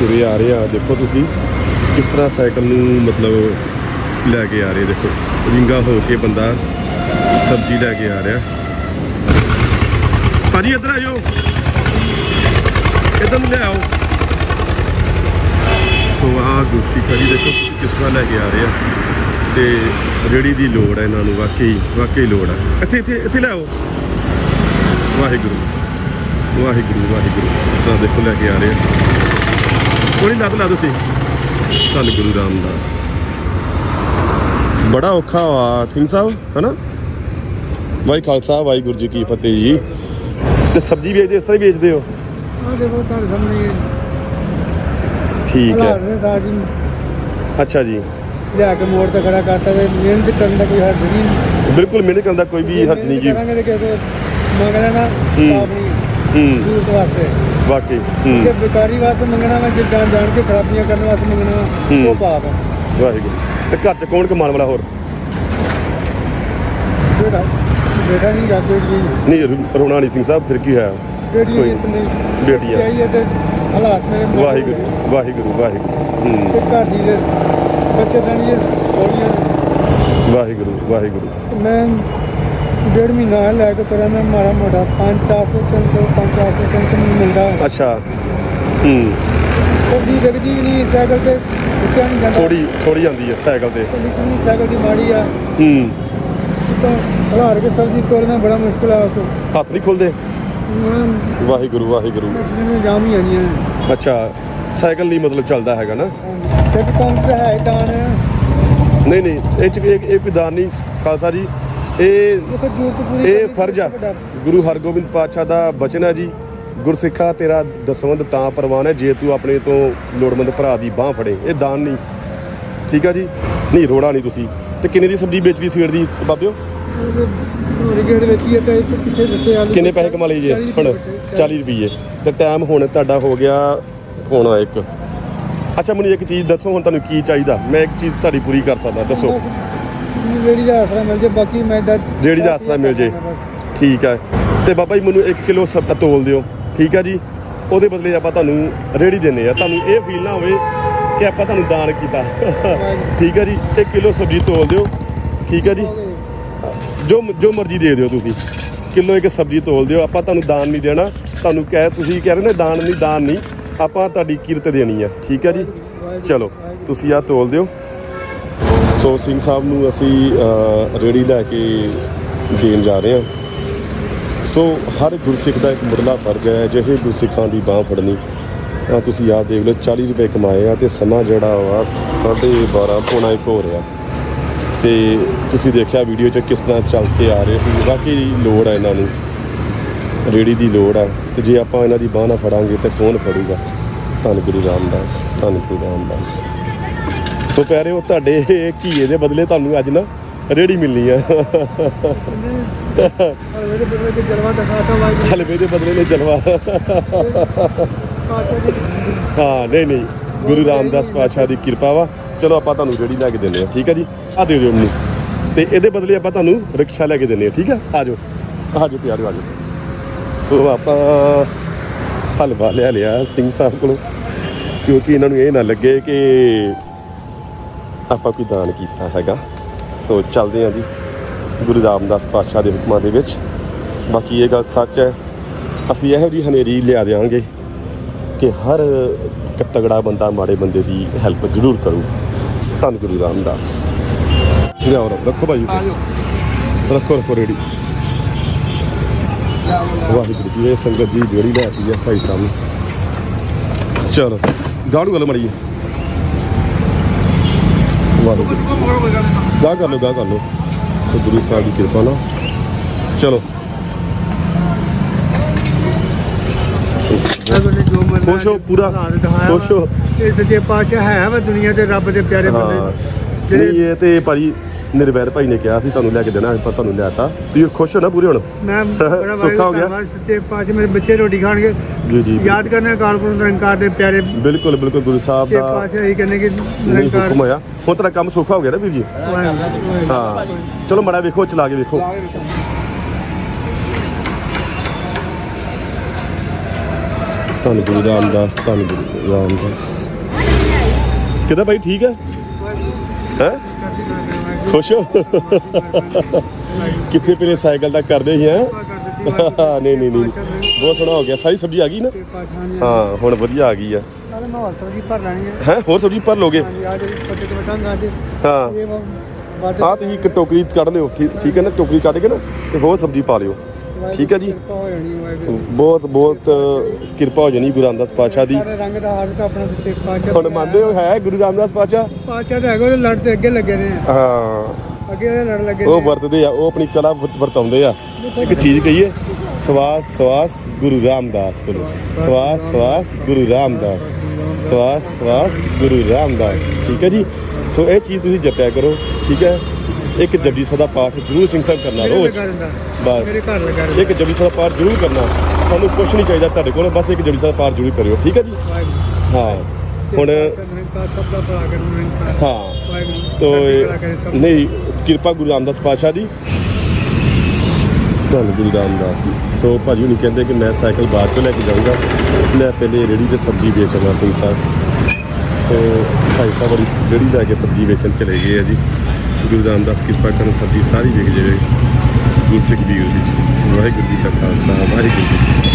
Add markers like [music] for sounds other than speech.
ਤੁਰੇ ਆ ਰਹੇ ਆ। ਦੇਖੋ ਤੁਸੀਂ ਕਿਸ ਤਰ੍ਹਾਂ ਸਾਈਕਲ ਨੂੰ ਮਤਲਬ ਲੈ ਕੇ ਆ ਰਹੇ ਦੇਖੋ, ਰਿੰਗਾ ਹੋ ਕੇ ਬੰਦਾ ਸਬਜ਼ੀ ਲੈ ਕੇ ਆ ਰਿਹਾ। ਭਾਜੀ, ਇੱਧਰ ਆ ਜਾਓ। ਇੱਧਰ ਨੂੰ ਲੈ ਆਓ। ਸੋ ਆਹ ਗੁੱਸੀ ਖੜੀ ਦੇਖੋ ਕਿਸ ਤਰ੍ਹਾਂ ਲੈ ਕੇ ਆ ਰਹੇ ਆ। ਤੇ ਰੇੜੀ ਦੀ ਲੋੜ ਹੈ ਇਹਨਾਂ ਨੂੰ, ਵਾਕਈ ਵਾਕਈ ਲੋੜ ਹੈ ਇੱਥੇ ਇੱਥੇ ਇੱਥੇ ਲੈ ਆਓ। ਵਾਹਿਗੁਰੂ ਵਾਹਿਗੁਰੂ ਵਾਹਿਗੁਰੂ। ਤਾਂ ਦੇਖੋ ਲੈ ਕੇ ਆ ਰਹੇ ਆ। ਕੋਈ ਲੱਤ ਲਾ ਦੋ ਸੀ ਧੰਨ ਗੁਰੂ ਰਾਮਦਾਸ। ਬੜਾ ਔਖਾ ਵਾ ਸਿੰਘ ਸਾਹਿਬ ਹਨਾ? ਵਾਹਿ ਖਾਲਸਾ ਵਾਹਿਗੁਰੂ ਜੀ ਕੀ ਫਤਿਹ ਜੀ। ਤੇ ਸਬਜ਼ੀ ਵੇਚਦੇ ਇਸ ਤਰ੍ਹਾਂ ਹੀ ਵੇਚਦੇ ਹੋ? ਆ ਦੇਖੋ ਤੁਹਾਡੇ ਸਾਹਮਣੇ ਠੀਕ ਹੈ। ਨੇ ਅੱਛਾ ਜੀ। ਲਿਆ ਕੇ ਮੋੜ ਤੇ ਖੜਾ ਕਰਤਾ ਤੇ ਮਿਹਨਤ ਕਰਨ ਦਾ ਕੋਈ ਹੱਦ ਨਹੀਂ। ਬਿਲਕੁਲ ਮਿਹਨਤ ਕਰਨ ਦਾ ਕੋਈ ਵੀ ਹਰਜ ਨਹੀਂ ਜੀ। ਤੋਂ ਮੰਗ ਲੈਣਾ ਹੂੰ। ਹੂੰ ਜ਼ਰੂਰਤ ਵਾਸਤੇ। ਵਾਕਈ ਜੇ ਹੂੰ ਬੇਕਾਰੀ ਵਾਸਤੇ ਮੰਗਣਾ ਵਾ ਜੇ ਜਾਣ ਜਾਣ ਕੇ ਖਰਾਬੀਆਂ ਕਰਨ ਵਾਸਤੇ ਮੰਗਣਾ ਵਾ, ਹੂੰ। ਉਹ ਪਾਪ ਹੈ ਵਾਹਿਗੁਰੂ। ਤੇ ਘਰ ਚ ਕੌਣ ਕਮਾਉਣ ਵਾਲਾ ਹੋਰ? ਬੇਟਾ ਬੇਟਾ ਨਹੀਂ ਗਾ ਕੋਈ ਜੀ ਨਹੀਂ ਰੋ- ਰੋਣਾ ਨਹੀਂ ਸਿੰਘ ਸਾਹਿਬ ਫਿਰ ਕੀ ਹੋਇਆ? ਬੇਟੀ ਕੋਈ- ਇਤਨੇ ਬੇਟੀ ਆ। ਚਾਹੀਏ ਤੇ ਹਾਲਾਤ ਮੇਰੇ ਮਾੜੇ ਵਾਹਿਗੁਰੂ ਵਾਹਿਗੁਰੂ ਵਾਹਿਗੁਰੂ ਤੇ ਹੂੰ ਘਰ ਦੀ ਦੇ ਬੱਚੇ ਤਾਂ ਨਹੀਂ ਸੋਲੀਆਂ ਵਾਹਿਗੁਰੂ ਵਾਹਿਗੁਰੂ। ਤੇ ਮੈਂ ਡੇਢ ਮਹੀਨਾ ਲੈ ਕੇ ਤੁਰਿਆ ਮੈਂ ਮਾਰਾ ਮੋਟਾ 5 400 300 5 400 300 ਮੈਨੂੰ ਮਿਲਦਾ ਅੱਛਾ ਹੂੰ। ਸਬਜ਼ੀ ਵਿਕਦੀ ਵੀ ਨਹੀਂ ਸਾਈਕਲ ਤੇ ਬੱਚਿਆਂ ਨਹੀਂ ਜਾਂਦਾ। ਥੋੜੀ ਥੋੜੀ ਆਉਂਦੀ ਹੈ ਸਾਈਕਲ ਤੇ। ਕੰਡੀਸ਼ਨ ਸਾਈਕਲ ਦੀ ਮਾੜੀ ਆ। ਹੂੰ। ਤਾਂ ਹਲਾਰ ਕੇ ਸਬਜ਼ੀ ਤੋਲਣਾ ਬੜਾ ਮੁਸ਼ਕਿਲ ਆ ਉਸ ਹੱਥ ਨਹੀਂ ਖੁੱਲਦੇ? ਵਾਹਿਗੁਰੂ ਵਾਹਿਗੁਰੂ। ਐਕਸੀਡੈਂਟ ਜਾਮ ਹੀ ਆਈਆਂ ਅੱਛਾ ਸਾਈਕਲ ਨਹੀਂ ਮਤਲਬ ਚੱਲਦਾ ਹੈਗਾ ਨਾ? ਸਿੱਖ ਕੌਮ ਤੇ ਹੈ ਦਾਨ ਨਹੀਂ ਨਹੀਂ ਇਹ ਚ ਇੱਕ ਦਾਨ ਨਹੀਂ ਖਾਲਸਾ ਜੀ। ਇਹ ਇਹ ਫਰਜ਼ ਆ। ਗੁਰੂ ਹਰਗੋਬਿੰਦ ਪਾਤਸ਼ਾਹ ਦਾ ਬਚਨ ਹੈ ਜੀ। ਗੁਰਸਿੱਖਾ ਤੇਰਾ ਦਸਵੰਧ ਤਾਂ ਪ੍ਰਵਾਨ ਹੈ ਜੇ ਤੂੰ ਆਪਣੇ ਤੋਂ ਲੋੜਵੰਦ ਭਰਾ ਦੀ ਬਾਹ ਫੜੇ ਇਹ ਦਾਨ ਨਹੀਂ। ਠੀਕ ਆ ਜੀ? ਨਹੀਂ ਰੋੜਾ ਨਹੀਂ ਤੁਸੀਂ। ਤੇ ਕਿੰਨੇ ਦੀ ਸਬਜ਼ੀ ਵੇਚ ਲਈ ਸਵੇਰ ਦੀ ਬਾਬਿਓ? ਹੋਰ ਗੇੜ ਵਿੱਚ ਹੀ ਹੈ ਤੇ ਇੱਥੇ ਪਿੱਛੇ ਦਿੱਤੇ ਆਲੂ। ਕਿੰਨੇ ਪੈਸੇ ਕਮਾ ਲਈ ਜੇ? 40 ਹੁਣ ਰੁਪਏ। 40 ਰੁਪਏ ਤੇ ਟਾਈਮ ਹੁਣ ਤੁਹਾਡਾ ਹੋ ਗਿਆ ਹੋਣਾ ਇੱਕ। ਅੱਛਾ ਮੈਨੂੰ ਇੱਕ ਚੀਜ਼ ਦੱਸੋ ਹੁਣ ਤੁਹਾਨੂੰ ਕੀ ਚਾਹੀਦਾ? ਮੈਂ ਇੱਕ ਚੀਜ਼ ਤੁਹਾਡੀ ਪੂਰੀ ਕਰ ਸਕਦਾ ਦੱਸੋ। ਰੇੜੀ ਦਾ ਆਸਰਾ ਮਿਲ ਜੇ ਬਾਕੀ ਮੈਂ ਦਾ ਆਸਰਾ ਮਿਲ ਜੇ। ਠੀਕ ਹੈ ਤੇ ਬਾਬਾ ਜੀ ਮੈਨੂੰ 1 ਕਿਲੋ ਸਬਜ਼ਾ ਤੋਲ ਦਿਓ। ਠੀਕ ਹੈ ਜੀ? ਉਹਦੇ ਬਦਲੇ ਆਪਾਂ ਤੁਹਾਨੂੰ ਰੇੜੀ ਦਿੰਨੇ ਆ। ਤੁਹਾਨੂੰ ਇਹ ਫੀਲ ਨਾ ਹੋਵੇ ਕਿ ਆਪਾਂ ਤੁਹਾਨੂੰ ਦਾਨ ਕੀਤਾ। ਠੀਕ ਹੈ ਜੀ? 1 ਕਿਲੋ ਸਬਜ਼ੀ ਤੋਲ ਦਿਓ। ਠੀਕ ਹੈ ਜੀ? ਜੋ ਜੋ ਮਰਜ਼ੀ ਦੇ ਦਿਓ ਤੁਸੀਂ। ਕਿਲੋ ਇੱਕ ਸਬਜ਼ੀ ਤੋਲ ਦਿਓ। ਆਪਾਂ ਤੁਹਾਨੂੰ ਦਾਨ ਨਹੀਂ ਦੇਣਾ। ਤੁਹਾਨੂੰ ਕਹਿ ਤੁਸੀਂ ਕਹਿ ਰਹੇ ਨੇ ਦਾਨ ਨਹੀਂ ਦਾਨ ਨਹੀਂ। ਆਪਾਂ ਤੁਹਾਡੀ ਕਿਰਤ ਦੇਣੀ ਆ। ਠੀਕ ਹੈ ਜੀ? ਚਲੋ ਤੁਸੀਂ ਆ ਤੋਲ ਦਿਓ। ਸੋ ਸਿੰਘ ਸਾਹਿਬ ਨੂੰ ਅਸੀਂ ਅ, ਰੇੜੀ ਲੈ ਕੇ ਦੇਣ ਜਾ ਰਹੇ ਹਾਂ। ਸੋ ਹਰ ਗੁਰਸਿੱਖ ਦਾ ਇੱਕ ਮੁੱਢਲਾ ਫਰਜ਼ ਹੈ ਜਿਹੇ ਗੁਰਸਿੱਖਾਂ ਦੀ ਬਾਹ ਫੜਨੀ। ਆ ਤੁਸੀਂ ਯਾਦ ਦੇਖ ਲਓ 40 ਰੁਪਏ ਕਮਾਏ ਆ ਤੇ ਸਮਾਂ ਜਿਹੜਾ ਵਾ 12:30 ਪੌਣਾ ਇੱਕ ਹੋ ਰਿਹਾ। ਤੇ ਤੁਸੀਂ ਦੇਖਿਆ ਵੀਡੀਓ 'ਚ ਕਿਸ ਤਰ੍ਹਾਂ ਚੱਲ ਕੇ ਆ ਰਹੇ ਸੀ ਵਾਕਈ ਲੋੜ ਹੈ ਇਹਨਾਂ ਨੂੰ। ਰੇੜੀ ਦੀ ਲੋੜ ਆ। ਤੇ ਜੇ ਆਪਾਂ ਇਹਨਾਂ ਦੀ ਬਾਹ ਨਾ ਫੜਾਂਗੇ ਤਾਂ ਕੌਣ ਫੜੂਗਾ? ਧੰਨ ਗੁਰੂ ਰਾਮਦਾਸ ਧੰਨ ਗੁਰੂ ਰਾਮਦਾਸ। ਸੋ ਪਿਆਰਿਓ ਤੁਹਾਡੇ ਘੀਏ ਦੇ ਬਦਲੇ ਤੁਹਾਨੂੰ ਅੱਜ ਨਾ ਰੇੜੀ ਮਿਲਣੀ ਆ। ਹਲਵੇ ਦੇ ਬਦਲੇ ਤੇ ਜਲਵਾ ਦਿਖਾਤਾ ਵਾਹਿਗੁਰੂ ਹਲਵੇ ਦੇ ਬਦਲੇ ਨੇ ਜਲਵਾ। ਹਾਂ ਨਹੀਂ ਨਹੀਂ ਗੁਰੂ ਰਾਮਦਾਸ ਪਾਤਸ਼ਾਹ ਦੀ ਕਿਰਪਾ ਵਾ। ਚਲੋ ਆਪਾਂ ਤੁਹਾਨੂੰ ਰੇੜੀ ਲੈ ਕੇ ਦਿੰਦੇ ਆ ਠੀਕ ਆ ਜੀ? ਆ ਦੇ ਦਿਓ ਮੈਨੂੰ ਤੇ ਇਹਦੇ ਬਦਲੇ ਆਪਾਂ ਤੁਹਾਨੂੰ ਰਿਕਸ਼ਾ ਲੈ ਕੇ ਦਿੰਦੇ ਆ ਠੀਕ ਆ? ਆ ਜਾਓ। ਆ ਜਾਓ ਪਿਆਰਿਓ ਆ ਜਾਓ। ਸੋ ਆਪਾਂ ਹਲਵਾ ਲਿਆ ਲਿਆ ਸਿੰਘ ਸਾਹਿਬ ਕੋਲੋਂ ਕਿਉਂਕਿ ਇਹਨਾਂ ਨੂੰ ਇਹ ਨਾ ਲੱਗੇ ਕਿ ਆਪਾਂ ਕੋਈ ਦਾਨ ਕੀਤਾ ਹੈਗਾ। ਸੋ ਚੱਲਦੇ ਹਾਂ ਜੀ ਗੁਰੂ ਰਾਮਦਾਸ ਪਾਤਸ਼ਾਹ ਦੇ ਹੁਕਮਾਂ ਦੇ ਵਿੱਚ। ਬਾਕੀ ਇਹ ਗੱਲ ਸੱਚ ਹੈ, ਅਸੀਂ ਇਹੋ ਜਿਹੀ ਹਨੇਰੀ ਲਿਆ ਦੇਵਾਂਗੇ ਕਿ ਹਰ ਇੱਕ ਤਗੜਾ ਬੰਦਾ ਮਾੜੇ ਬੰਦੇ ਦੀ ਹੈਲਪ ਜ਼ਰੂਰ ਕਰੂ। ਧੰਨ ਗੁਰੂ ਰਾਮਦਾਸ। ਲਿਆਓ ਰੱਬ, ਰੱਖੋ ਭਾਈ ਉੱਤੇ। ਰੱਖੋ ਰੱਖੋ ਰੇੜੀ। ਵਾਹਿਗੁਰੂ ਜੀ, ਇਹ ਸੰਗਤ ਦੀ ਜਿਹੜੀ ਲੈ ਆਈ ਹੈ ਭਾਈ ਸਾਹਿਬ। ਨੂੰ ਚਲੋ, ਗਾੜੂ ਗੱਲ ਮੜੀਏ। ਵਾਹਿਗੁਰੂ ਗਾ ਕਰ ਲਓ ਗਾ ਕਰ ਲਓ। ਸੋ ਗੁਰੂ ਸਾਹਿਬ ਦੀ ਕਿਰਪਾ ਨਾਲ। ਚਲੋ। ਜੋ ਖੁਸ਼ ਹੋ ਪੂਰਾ। ਖੁਸ਼ ਹੋ। ਇਹ ਸੱਚੇ ਪਾਤਸ਼ਾਹ ਹੈ ਵਾ ਦੁਨੀਆ ਦੇ ਰੱਬ ਦੇ ਪਿਆਰੇ ਹਾਂ। ਬੰਦੇ ਨਹੀਂ ਇਹ ਤੇ ਭਾਜੀ ਨਿਰਵੈਰ ਭਾਈ ਨੇ ਕਿਹਾ ਸੀ ਤੁਹਾਨੂੰ ਲੈ ਕੇ ਦੇਣਾ ਆਪਾਂ ਤੁਹਾਨੂੰ ਲਿਆਤਾ ਤੁਸੀਂ ਖੁਸ਼ ਹੋ ਨਾ ਪੂਰੇ ਹੁਣ? ਮੈਂ [laughs] ਬੜਾ ਸੌਖਾ ਹੋ ਗਿਆ? ਸੱਚੇ ਪਾਤਸ਼ਾਹ ਮੇਰੇ ਬੱਚੇ ਰੋਟੀ ਖਾਣਗੇ। ਜੀ ਜੀ ਯਾਦ ਕਰਨਾ ਕਾਲਪੁਰ ਨਿਰੰਕਾਰ ਦੇ ਪਿਆਰੇ ਬਿਲਕੁਲ ਬਿਲਕੁਲ ਗੁਰੂ ਸਾਹਿਬ ਦਾ ਪਾਤਸ਼ਾਹ ਹੀ ਕਹਿੰਦੇ ਕਿ ਨਹੀਂ ਨਿਰੰਕਾਰ ਹੁਕਮ ਹੋਇਆ। ਹੁਣ ਤੇਰਾ ਕੰਮ ਸੌਖਾ ਹੋ ਗਿਆ ਨਾ ਵੀਰ ਜੀ? ਵਾਹਿਗੁਰੂ। ਹਾਂ। ਚਲੋ ਮੜਾ ਵੇਖੋ ਚਲਾ ਕੇ ਵੇਖੋ। ਧੰਨ ਗੁਰੂ ਰਾਮਦਾਸ ਧੰਨ ਗੁਰੂ ਰਾਮਦਾਸ। ਕਿਦਾਂ ਭਾਈ ਠੀਕ ਹੈ? ਹੈ? ਖੁਸ਼ ਹੋ? ਕਿੱਥੇ ਪਹਿਲੇ ਸਾਈਕਲ ਦਾ ਕਰਦੇ ਸੀ, ਹੈ? ਨਹੀਂ ਨਹੀਂ ਨਹੀਂ। ਬਹੁਤ ਸੋਹਣਾ ਹੋ ਗਿਆ। ਸਾਰੀ ਸਬਜ਼ੀ ਆ ਗਈ ਨਾ? ਹਾਂ, ਹੁਣ ਵਧੀਆ ਆ ਗਈ ਆ। ਨਾਲੇ ਮੈਂ ਹੋਰ ਸਬਜ਼ੀ ਭਰ ਲੈਣੀ ਹੈ ਹੈ ਹੋਰ ਸਬਜ਼ੀ ਭਰ ਲੋਗੇ? ਹਾਂਜੀ ਹਾਂ, ਤੁਸੀਂ ਇੱਕ ਟੋਕਰੀ ਕੱਢ ਲਿਓ, ਠੀਕ ਠੀਕ ਹੈ ਨਾ? ਟੋਕਰੀ ਕੱਢ ਕੇ ਨਾ ਤੇ ਹੋਰ ਸਬਜ਼ੀ ਪਾ ਲਿਓ। ਠੀਕ ਹੈ ਜੀ। ਬਹੁਤ ਬਹੁਤ ਕਿਰਪਾ ਹੋ ਜਣੀ ਗੁਰੂ ਰਾਮਦਾਸ ਪਾਤਸ਼ਾਹ ਦੀ। ਰੰਗ ਦਾ ਤਾਂ ਆਪਣਾ ਹੁਣ ਮੰਨਦੇ ਹੋ ਹੈ ਗੁਰੂ ਰਾਮਦਾਸ ਪਾਤਸ਼ਾਹ? ਪਾਸ਼ਾ ਤਾਂ ਹੈਗਾ ਲੜ ਤੇ ਅੱਗੇ ਲੱਗੇ ਨੇ ਹਾਂ। ਅੱਗੇ ਲੜ ਲੱਗੇ ਉਹ ਵਰਤਦੇ ਆ ਉਹ ਆਪਣੀ ਕਲਾ ਵਰਤ- ਵਰਤਾਉਂਦੇ ਆ। ਇੱਕ ਚੀਜ਼ ਕਹੀਏ ਸਵਾਸ ਸਵਾਸ ਗੁਰੂ ਰਾਮਦਾਸ ਕੋਲ ਸਵਾਸ ਸਵਾਸ ਗੁਰੂ ਰਾਮਦਾਸ। ਸਵਾਸ ਸਵਾਸ ਗੁਰੂ ਰਾਮਦਾਸ। ਠੀਕ ਹੈ ਜੀ? ਸੋ ਇਹ ਚੀਜ਼ ਤੁਸੀਂ ਜਪਿਆ ਕਰੋ ਠੀਕ ਹੈ? ਇੱਕ ਜਪਜੀ ਸਾਹਿਬ ਦਾ ਪਾਠ ਜ਼ਰੂਰ ਸਿੰਘ ਸਾਹਿਬ ਕਰਨਾ ਰੋਜ਼। ਬਸ। ਮੇਰੇ ਘਰ ਲਗਾ ਦਿੰਦਾ। ਇੱਕ ਜਪਜੀ ਸਾਹਿਬ ਦਾ ਪਾਠ ਜ਼ਰੂਰ ਕਰਨਾ। ਸਾਨੂੰ ਕੁਝ ਨਹੀਂ ਚਾਹੀਦਾ ਤੁਹਾਡੇ ਕੋਲ ਬਸ ਇੱਕ ਜਪਜੀ ਸਾਹਿਬ ਦਾ ਪਾਠ ਜ਼ਰੂਰ ਕਰਿਓ। ਠੀਕ ਹੈ ਜੀ? ਹਾਂ। ਹੁਣ ਹਾਂ। ਤੋ ਨਹੀਂ ਕਿਰਪਾ ਗੁਰੂ ਰਾਮਦਾਸ ਪਾਤਸ਼ਾਹ ਦੀ। ਧੰਨ ਗੁਰੂ ਰਾਮਦਾਸ ਜੀ। ਸੋ ਭਾਜੀ ਹੁਣੀ ਕਹਿੰਦੇ ਕਿ ਮੈਂ ਸਾਈਕਲ ਬਾਅਦ ਤੋਂ ਲੈ ਕੇ ਜਾਊਂਗਾ। ਮੈਂ ਪਹਿਲੇ ਰੇੜੀ ਤੇ ਸਬਜ਼ੀ ਵੇਚਣਾ ਸਿੰਘ ਸਾਹਿਬ ਸੋ ਭਾਈ ਸਾਹਿਬ ਰੇੜੀ ਲੈ ਕੇ ਸਬਜ਼ੀ ਵੇਚਣ ਚਲੇ ਗਏ ਆ ਜੀ। ਗੁਰੂ ਰਾਮਦਾਸ ਕਿਰਪਾ ਕਰਨ ਸਬਜ਼ੀ ਸਾਰੀ ਵਿਕ ਜਿਹੜੇ ਗੁਰਸਿੱਖ ਵੀਰ ਜੀ, ਵਾਹਿਗੁਰੂ ਜੀ ਕਾ ਖਾਲਸਾ, ਵਾਹਿਗੁਰੂ ਜੀ